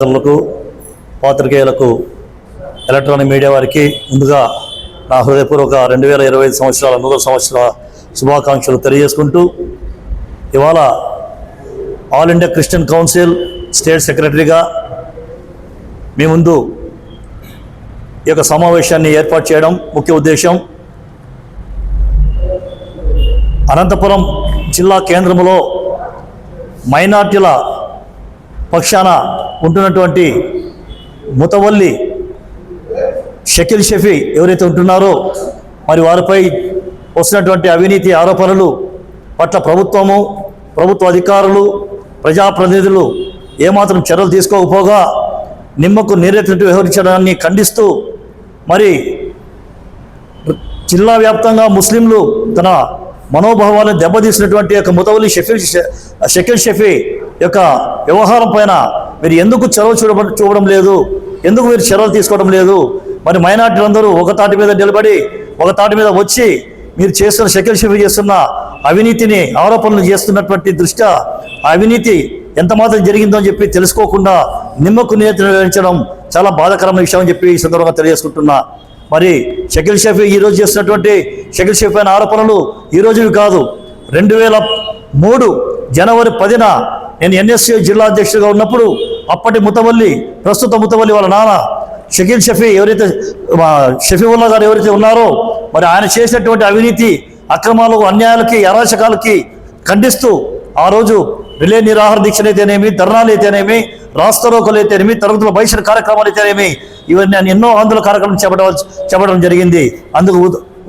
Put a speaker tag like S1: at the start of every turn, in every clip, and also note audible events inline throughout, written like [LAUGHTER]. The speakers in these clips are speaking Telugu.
S1: లకు పాత్రికేయులకు ఎలక్ట్రానిక్ మీడియా వారికి ముందుగా నా హృదయపూర్వక రెండు వేల ఇరవై ఐదు సంవత్సరాల నూతన సంవత్సర శుభాకాంక్షలు తెలియజేసుకుంటూ ఇవాళ all India christian council state సెక్రటరీగా మీ ముందు ఈ యొక్క సమావేశాన్ని ఏర్పాటు చేయడం ముఖ్య ఉద్దేశం. అనంతపురం జిల్లా కేంద్రంలో మైనార్టీల పక్షాన ఉంటున్నటువంటి ముతవల్లి షకిల్ షఫీ ఎవరైతే ఉంటున్నారో మరి వారిపై వస్తున్నటువంటి అవినీతి ఆరోపణలు పట్ల ప్రభుత్వము ప్రభుత్వ అధికారులు ప్రజాప్రతినిధులు ఏమాత్రం చర్యలు తీసుకోకపోగా నిమ్మకు నీరెత్తినట్టు వ్యవహరించడాన్ని ఖండిస్తూ మరి జిల్లా వ్యాప్తంగా ముస్లింలు తన మనోభావాలను దెబ్బతీసినటువంటి యొక్క ముతవలి షఫీల్ షకిల్ షఫీ యొక్క వ్యవహారం పైన మీరు ఎందుకు చొరవ చూడ చూడడం లేదు? ఎందుకు మీరు చర్యలు తీసుకోవడం లేదు? మరి మైనార్టీలందరూ ఒక తాటి మీద నిలబడి ఒక తాటి మీద వచ్చి మీరు చేస్తున్న షకీల్ షఫీ చేస్తున్న అవినీతిని ఆరోపణలు చేస్తున్నటువంటి దృష్ట్యా ఆ అవినీతి ఎంత మాత్రం జరిగిందో అని చెప్పి తెలుసుకోకుండా నిమ్మకు నియంత్రించడం చాలా బాధాకరమైన విషయం అని చెప్పి ఈ సందర్భంగా తెలియజేసుకుంటున్నా. మరి షకిల్ షఫీ ఈరోజు చేస్తున్నటువంటి షకిల్ షఫీ అయిన ఆరోపణలు ఈ రోజువి కాదు. రెండు వేల మూడు జనవరి పదిన నేను ఎన్ఎస్యూ జిల్లా అధ్యక్షుడిగా ఉన్నప్పుడు అప్పటి ముతవల్లి ప్రస్తుత ముతవల్లి వాళ్ళ నాన్న షకీల్ షఫీ ఎవరైతే షఫీవుల్లా గారు ఎవరైతే ఉన్నారో మరి ఆయన చేసినటువంటి అవినీతి అక్రమాలకు అన్యాయాలకి అరాచకాలకి ఖండిస్తూ ఆ రోజు రిలే నిరాహార దీక్షలు అయితేనేమి ధర్నాలు అయితేనేమి రాస్తరోకలు అయితేనేమి తరగతుల బహిష్కరణ కార్యక్రమాలు అయితేనేమి ఇవన్నీ ఎన్నో ఆందోళన కార్యక్రమం చెప్పడం చెప్పడం జరిగింది. అందుకు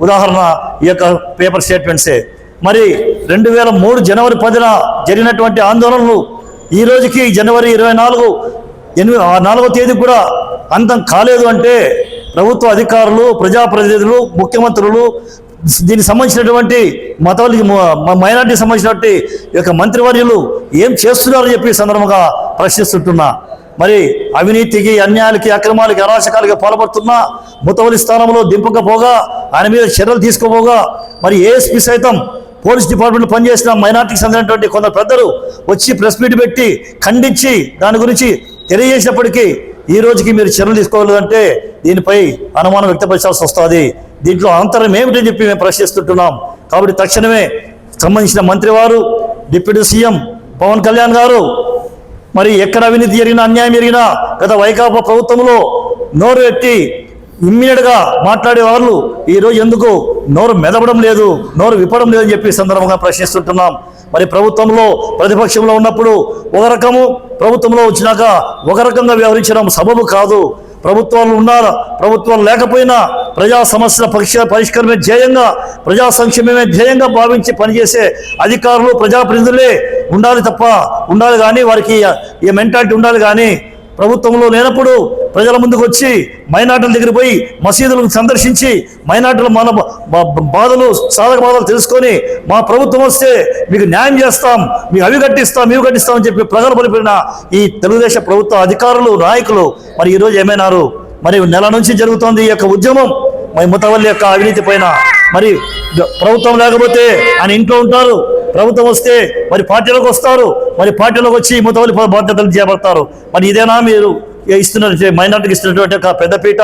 S1: ఉదాహరణ ఈ యొక్క పేపర్ స్టేట్మెంట్సే. మరి రెండు వేల మూడు జనవరి పదిన జరిగినటువంటి ఆందోళనలు ఈ రోజుకి జనవరి ఇరవై నాలుగు ఎనిమిది ఆ నాలుగో తేదీ కూడా అంతం కాలేదు అంటే ప్రభుత్వ అధికారులు ప్రజాప్రతినిధులు ముఖ్యమంత్రులు దీనికి సంబంధించినటువంటి మతాలకి మైనార్టీకి సంబంధించినటువంటి యొక్క మంత్రివర్యులు ఏం చేస్తున్నారని చెప్పి సందర్భంగా ప్రశ్నిస్తుంటున్నా. మరి అవినీతికి అన్యాయాలకి అక్రమాలకి అరాచకాలకి పాల్పడుతున్నా ముతవలి స్థానంలో దింపకపోగా ఆయన మీద చర్యలు తీసుకోపోగా మరి ఏఎస్పీ సైతం పోలీస్ డిపార్ట్మెంట్ పనిచేసిన మైనార్టీకి చెందినటువంటి కొందరు పెద్దలు వచ్చి ప్రెస్ మీట్ పెట్టి ఖండించి దాని గురించి తెలియజేసినప్పటికీ ఈ రోజుకి మీరు చర్యలు తీసుకోవాలంటే దీనిపై అనుమానం వ్యక్తపరచాల్సి వస్తుంది. దీంట్లో అంతరం ఏమిటని చెప్పి మేము ప్రశ్నిస్తుంటున్నాం. కాబట్టి తక్షణమే సంబంధించిన మంత్రివారు డిప్యూటీ సీఎం పవన్ కళ్యాణ్ గారు మరి ఎక్కడ అవినీతి జరిగినా అన్యాయం జరిగినా గత వైకాపా ప్రభుత్వంలో నోరు ఎత్తి ఇమ్మీడియట్గా మాట్లాడే వాళ్ళు ఈరోజు ఎందుకు? నోరు మెదపడం లేదు నోరు విప్పడం లేదని చెప్పి సందర్భంగా ప్రశ్నిస్తుంటున్నాం. మరి ప్రభుత్వంలో ప్రతిపక్షంలో ఉన్నప్పుడు ఒక రకము ప్రభుత్వంలో వచ్చినాక ఒక రకంగా వ్యవహరించడం సబబు కాదు. ప్రభుత్వాలు ఉన్నారు? ప్రభుత్వాలు లేకపోయినా ప్రజా సమస్యల పక్ష పరిష్కారమే ధ్యేయంగా ప్రజా సంక్షేమమే ధ్యేయంగా భావించి పనిచేసే అధికారులు ప్రజాప్రతినిధులే ఉండాలి తప్ప ఉండాలి కానీ వారికి ఈ మెంటాలిటీ ఉండాలి కానీ ప్రభుత్వంలో లేనప్పుడు ప్రజల ముందుకు వచ్చి మైనార్టీల దగ్గర పోయి మసీదులను సందర్శించి మైనార్టీల మన బాధలు సాధక బాధలు తెలుసుకొని మా ప్రభుత్వం వస్తే మీకు న్యాయం చేస్తాం మీకు అవి కట్టిస్తాం ఇవి కట్టిస్తామని చెప్పి ప్రజలు పలిపిన ఈ తెలుగుదేశం ప్రభుత్వ అధికారులు నాయకులు మరి ఈరోజు ఏమైనారు? మరి నెల నుంచి జరుగుతోంది ఈ యొక్క ఉద్యమం. మరి ముతవల్లి యొక్క అవినీతి పైన. మరి ప్రభుత్వం లేకపోతే ఆయన ఇంట్లో ఉంటారు. ప్రభుత్వం వస్తే మరి పార్టీలోకి వస్తారు. మరి పార్టీలోకి వచ్చి ముతవల్లి బాధ్యతలు చేపడతారు. మరి ఇదేనా మీరు ఇస్తున్న మైనార్టీకి ఇస్తున్నటువంటి ఒక పెద్దపీట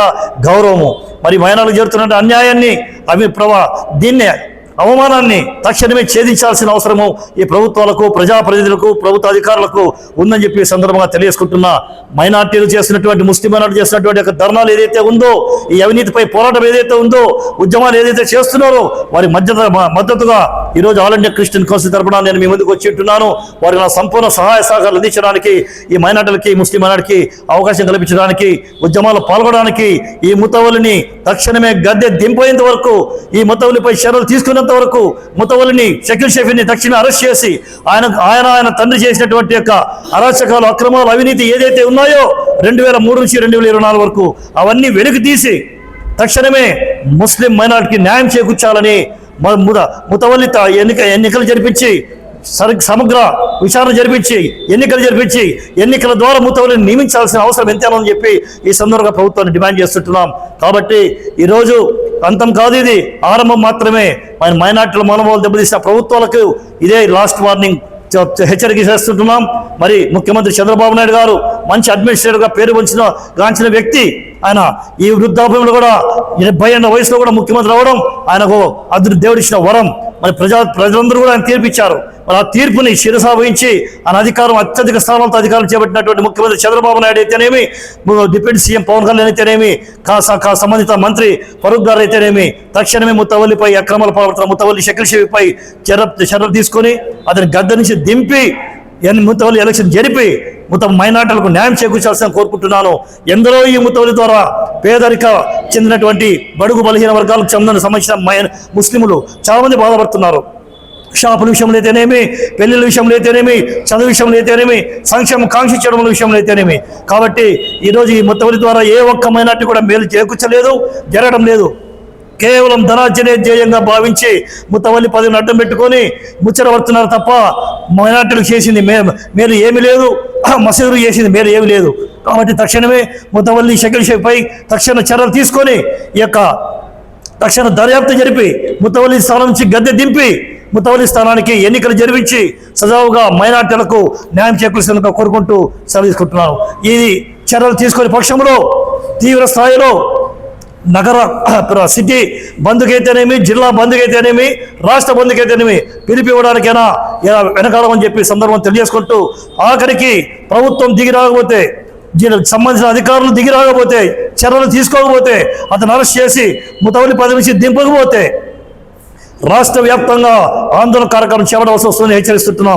S1: గౌరవము. మరి మైనార్టీకి జరుగుతున్న అన్యాయాన్ని అవి ప్రభా దీన్నే అవమానాన్ని తక్షణమే ఛేదించాల్సిన అవసరము ఈ ప్రభుత్వాలకు ప్రజాప్రతినిధులకు ప్రభుత్వ అధికారులకు ఉందని చెప్పి సందర్భంగా తెలియజేసుకుంటున్నా. మైనార్టీలు చేసినటువంటి ముస్లిం మైనార్టీ చేసినటువంటి యొక్క ధర్నాలు ఏదైతే ఉందో ఈ అవినీతిపై పోరాటం ఏదైతే ఉందో ఉద్యమాలు ఏదైతే చేస్తున్నారో వారి మధ్య మద్దతుగా ఈరోజు ఆల్ ఇండియా క్రిస్టియన్ కౌన్సిల్ తరపున నేను మీ ముందుకు వచ్చి ఉంటున్నాను. వారి నా సంపూర్ణ సహాయ సహకారాలు అందించడానికి ఈ మైనార్టీలకి ముస్లిం మైనార్టీకి అవకాశం కల్పించడానికి ఉద్యమాలు పాల్గొనడానికి ఈ ముతవలిని తక్షణమే గద్దె దింపేంత వరకు ఈ ముతవలిపై చర్యలు తీసుకునేంత వరకు ముతవలిని షకిల్ షఫీని తక్షణ అరెస్ట్ చేసి ఆయన ఆయన ఆయన తండ్రి చేసినటువంటి యొక్క అరాచకాలు అక్రమాలు అవినీతి ఏదైతే ఉన్నాయో రెండు వేల మూడు నుంచి రెండు వేల ఇరవై నాలుగు వరకు అవన్నీ వెలికి తీసి తక్షణమే ముస్లిం మైనార్టీకి న్యాయం చేకూర్చాలని ముతవల్లి ఎన్నిక ఎన్నికలు జరిపించి సరి సమగ్ర విచారణ జరిపించి ఎన్నికలు జరిపించి ఎన్నికల ద్వారా ముతవల్లిని నియమించాల్సిన అవసరం ఎంతేనని చెప్పి ఈ సందర్భంగా ప్రభుత్వాన్ని డిమాండ్ చేస్తుంటున్నాం. కాబట్టి ఈరోజు అంతం కాదు ఇది. ఆరంభం మాత్రమే. ఆయన మైనార్టీల మనోభావాలు దెబ్బతీసిన ప్రభుత్వాలకు ఇదే లాస్ట్ వార్నింగ్ హెచ్చరిక చేస్తుంటున్నాం. మరి ముఖ్యమంత్రి చంద్రబాబు నాయుడు గారు మంచి అడ్మినిస్ట్రేటర్గా పేరు వంచిన గాంచిన వ్యక్తి ఆయన ఈ వృద్ధాప్యంలో కూడా డెబ్బై ఏళ్ళ వయసులో కూడా ముఖ్యమంత్రి అవ్వడం ఆయనకు అదృ దేవుడిచ్చిన వరం. మరి ప్రజా ప్రజలందరూ కూడా ఆయన తీర్పిచ్చారు మరి ఆ తీర్పుని శిరసా వహించి ఆయన అధికారం అత్యధిక స్థానంతో అధికారం చేపట్టినటువంటి ముఖ్యమంత్రి చంద్రబాబు నాయుడు అయితేనేమి డిప్యూటీ సీఎం పవన్ కళ్యాణ్ అయితేనేమి కా స- కా సంబంధిత మంత్రి ఫరూక్ గారు అయితేనేమి తక్షణమే ముత్తవల్లిపై అక్రమాల పాల్పడుతున్న ముత్తవల్లి షకిల్ షేఫ్పై చర్య చర్యలు తీసుకొని అతని గద్దె నుంచి దింపి ముత్తవల్లి ఎలక్షన్ జరిపి మొత్తం మైనార్టీలకు న్యాయం చేకూర్చాల్సిన కోరుకుంటున్నాను. ఎందరో ఈ ముత్తవల్లి ద్వారా పేదరిక చెందినటువంటి బడుగు బలహీన వర్గాలకు చెందిన సంబంధించిన మై ముస్లింలు చాలామంది బాధపడుతున్నారు. షాపుల విషయంలో అయితేనేమి పెళ్ళిళ్ళ విషయంలో అయితేనేమి చదువు విషయంలో అయితేనేమి సంక్షేమం కాంక్షించడం విషయంలో అయితేనేమి. కాబట్టి ఈరోజు ఈ ముత్తవల్లి ద్వారా ఏ ఒక్క మైనార్టీ కూడా మేలు చేకూర్చలేదు జరగడం లేదు. కేవలం ధనార్జనే ధ్యేయంగా భావించి ముత్తవల్లి పదవిని అడ్డం పెట్టుకొని ముచ్చట పడుతున్నారు తప్ప మైనార్టీలకు చేసింది మే మేలు ఏమీ లేదు. [CLEARS THROAT] మసీదులు చేసింది మేలు ఏమీ లేదు. కాబట్టి తక్షణమే ముత్తవల్లి షకిల్ షేఖ్పై తక్షణ చర్యలు తీసుకొని ఈ యొక్క తక్షణ దర్యాప్తు జరిపి ముత్తవల్లి స్థానం నుంచి గద్దె దింపి ముత్తవల్లి స్థానానికి ఎన్నికలు జరిపించి సజావుగా మైనార్టీలకు న్యాయం చేకూర్చేందుకు కోరుకుంటూ సెలవు తీసుకుంటున్నాను. ఇది చర్యలు తీసుకునే పక్షంలో తీవ్ర స్థాయిలో నగర సిటీ బంధుకైతేనేమి జిల్లా బంధుకైతేనేమి రాష్ట్ర బంధుకైతేనేమి పిలిపి ఇవ్వడానికైనా ఇలా వెనకాలమని చెప్పి సందర్భం తెలియజేసుకుంటూ ఆఖరికి ప్రభుత్వం దిగి రాకపోతే దీనికి సంబంధించిన అధికారులు దిగి రాకపోతే చర్యలు తీసుకోకపోతే అతను అరెస్ట్ చేసి ముతవలి పదవి నుంచి దింపకపోతే రాష్ట్ర వ్యాప్తంగా ఆందోళన కార్యక్రమం చేపట్టవలసి వస్తుందని హెచ్చరిస్తున్నాం